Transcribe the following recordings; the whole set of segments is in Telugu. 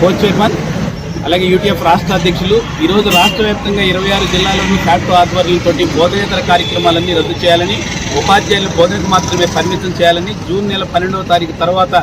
కో చైర్మన్ అలాగే యూటీఎఫ్ రాష్ట్ర అధ్యక్షులు. ఈరోజు రాష్ట్ర వ్యాప్తంగా ఇరవై ఆరు జిల్లాల్లోని ఫ్యాక్టో ఆధ్వర్యంతో బోధనేతర కార్యక్రమాలన్నీ రద్దు చేయాలని ఉపాధ్యాయులు బోధనకు మాత్రమే పరిమితం చేయాలని జూన్ నెల పన్నెండవ తారీఖు తర్వాత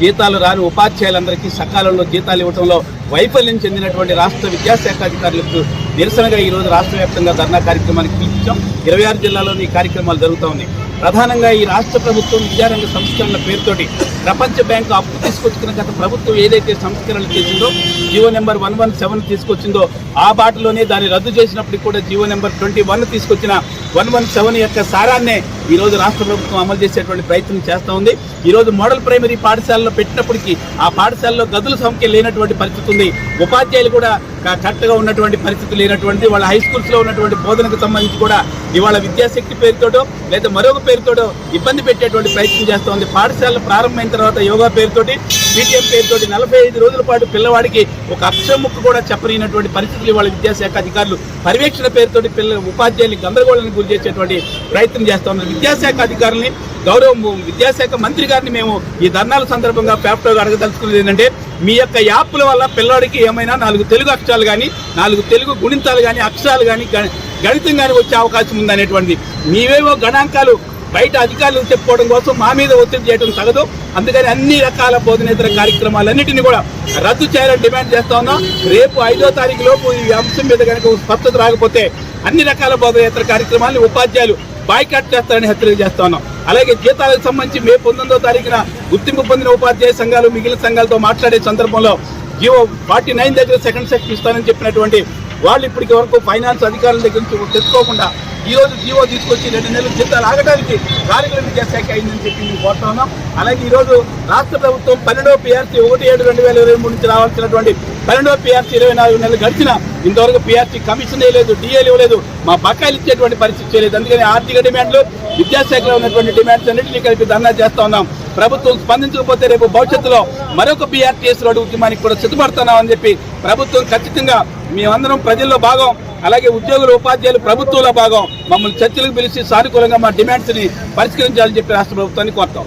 జీతాలు రాని ఉపాధ్యాయులందరికీ సకాలంలో జీతాలు ఇవ్వడంలో వైఫల్యం చెందినటువంటి రాష్ట్ర విద్యాశాఖ అధికారులకు నిరసనగా ఈరోజు రాష్ట్ర వ్యాప్తంగా ధర్నా కార్యక్రమానికి పిలిచాం ఇరవై ఆరు జిల్లాలోని ఈ కార్యక్రమాలు జరుగుతూ ఉన్నాయి. ప్రధానంగా ఈ రాష్ట్ర ప్రభుత్వం విద్యారంగ సంస్కరణల పేరుతోటి ప్రపంచ బ్యాంకు అప్పు తీసుకొచ్చుకున్న గత ప్రభుత్వం ఏదైతే సంస్కరణలు చేసిందో GO number one one seven తీసుకొచ్చిందో ఆ బాటలోనే దాన్ని రద్దు చేసినప్పటికీ కూడా జియో నెంబర్ ట్వంటీ వన్ తీసుకొచ్చిన వన్ వన్ సెవెన్ యొక్క సారాన్నే ఈ రోజు రాష్ట్ర ప్రభుత్వం అమలు చేసేటువంటి ప్రయత్నం చేస్తూ ఉంది. ఈరోజు మోడల్ ప్రైమరీ పాఠశాలలో పెట్టినప్పటికీ ఆ పాఠశాలలో గదుల సంఖ్య లేనటువంటి పరిస్థితి ఉంది. ఉపాధ్యాయులు కూడా కరెక్ట్గా ఉన్నటువంటి పరిస్థితి లేనటువంటి వాళ్ళ హై స్కూల్స్లో ఉన్నటువంటి బోధనకు సంబంధించి కూడా ఇవాళ విద్యాశక్తి పేరుతోటో లేదా మరొక పేరుతోటో ఇబ్బంది పెట్టేటువంటి ప్రయత్నం చేస్తూ ఉంది. పాఠశాలలు ప్రారంభమైన తర్వాత యోగా పేరుతోటి పీటీఎం పేరుతో నలభై ఐదు రోజుల పాటు పిల్లవాడికి ఒక అక్షరం ముక్క కూడా చెప్పలేనటువంటి పరిస్థితులు ఇవాళ విద్యాశాఖ అధికారులు పర్యవేక్షణ పేరుతోటి పిల్ల ఉపాధ్యాయులు గందరగోళానికి గురి చేసేటువంటి ప్రయత్నం చేస్తూ ఉన్నారు. విద్యాశాఖ అధికారుల్ని గౌరవ విద్యాశాఖ మంత్రి గారిని మేము ఈ ధర్నాల సందర్భంగా పేపర్గా అడగదలుచుకున్నది ఏంటంటే మీ యొక్క యాప్ల వల్ల పిల్లవాడికి ఏమైనా నాలుగు తెలుగు అక్షరాలు కానీ నాలుగు తెలుగు గుణింతాలు కానీ అక్షరాలు కానీ గణితం కానీ వచ్చే అవకాశం ఉందనేటువంటిది. మీవేవో గణాంకాలు బయట అధికారులు చెప్పుకోవడం కోసం మా మీద ఒత్తిడి చేయడం తగదు. అందుకని అన్ని రకాల బోధనేతర కార్యక్రమాలన్నింటినీ కూడా రద్దు చేయాలని డిమాండ్ చేస్తా ఉన్నాం. రేపు ఐదో తారీఖు లోపు ఈ అంశం మీద కనుక స్పష్టత రాకపోతే అన్ని రకాల బోధనేతర కార్యక్రమాలను ఉపాధ్యాయులు బాయ్కాట్ చేస్తారని హెచ్చరిక చేస్తా ఉన్నాం. అలాగే జీతాలకు సంబంధించి మే పంతొమ్మిదో తారీఖున గుర్తింపు పొందిన ఉపాధ్యాయ సంఘాలు మిగిలిన సంఘాలతో మాట్లాడే సందర్భంలో జియో ఫార్టీ నైన్ దగ్గర సెకండ్ సెక్షన్ ఇస్తానని చెప్పినటువంటి వాళ్ళు ఇప్పటికి వరకు ఫైనాన్స్ అధికారుల దగ్గర నుంచి తెచ్చుకోకుండా ఈ రోజు జీవో తీసుకొచ్చి రెండు నెలలు జీతాలు ఆగడానికి కార్యక్రమం విద్యాశాఖ అయిందని చెప్పి మేము కోరుతా ఉన్నాం. అలాగే ఈరోజు రాష్ట్ర ప్రభుత్వం పన్నెండో పిఆర్సీ ఒకటి ఏడు రెండు వేల ఇరవై మూడు నుంచి రావాల్సినటువంటి పన్నెండో పిఆర్సీ ఇరవై నాలుగు నెలలు గడిచిన ఇంతవరకు పిఆర్సీ కమిషన్ లేదు డిఏలు ఇవ్వలేదు మా బకాయిలు ఇచ్చేటువంటి పరిస్థితి చేయలేదు. అందుకని ఆర్థిక డిమాండ్లు విద్యాశాఖలో ఉన్నటువంటి డిమాండ్స్ అన్నింటినీ కలిపి ధర్నా చేస్తా ఉన్నాం. ప్రభుత్వం స్పందించకపోతే రేపు భవిష్యత్తులో మరొక బీఆర్టీఎస్ రోడ్డు ఉద్యమానికి కూడా సిద్ధపడుతున్నామని చెప్పి ప్రభుత్వం ఖచ్చితంగా మేమందరం ప్రజల్లో భాగం అలాగే ఉద్యోగులు ఉపాధ్యాయులు ప్రభుత్వంలో భాగం. మమ్మల్ని చర్చలకు పిలిచి సానుకూలంగా మా డిమాండ్స్ని పరిష్కరించాలని చెప్పి రాష్ట్ర ప్రభుత్వాన్ని కోరుతాం.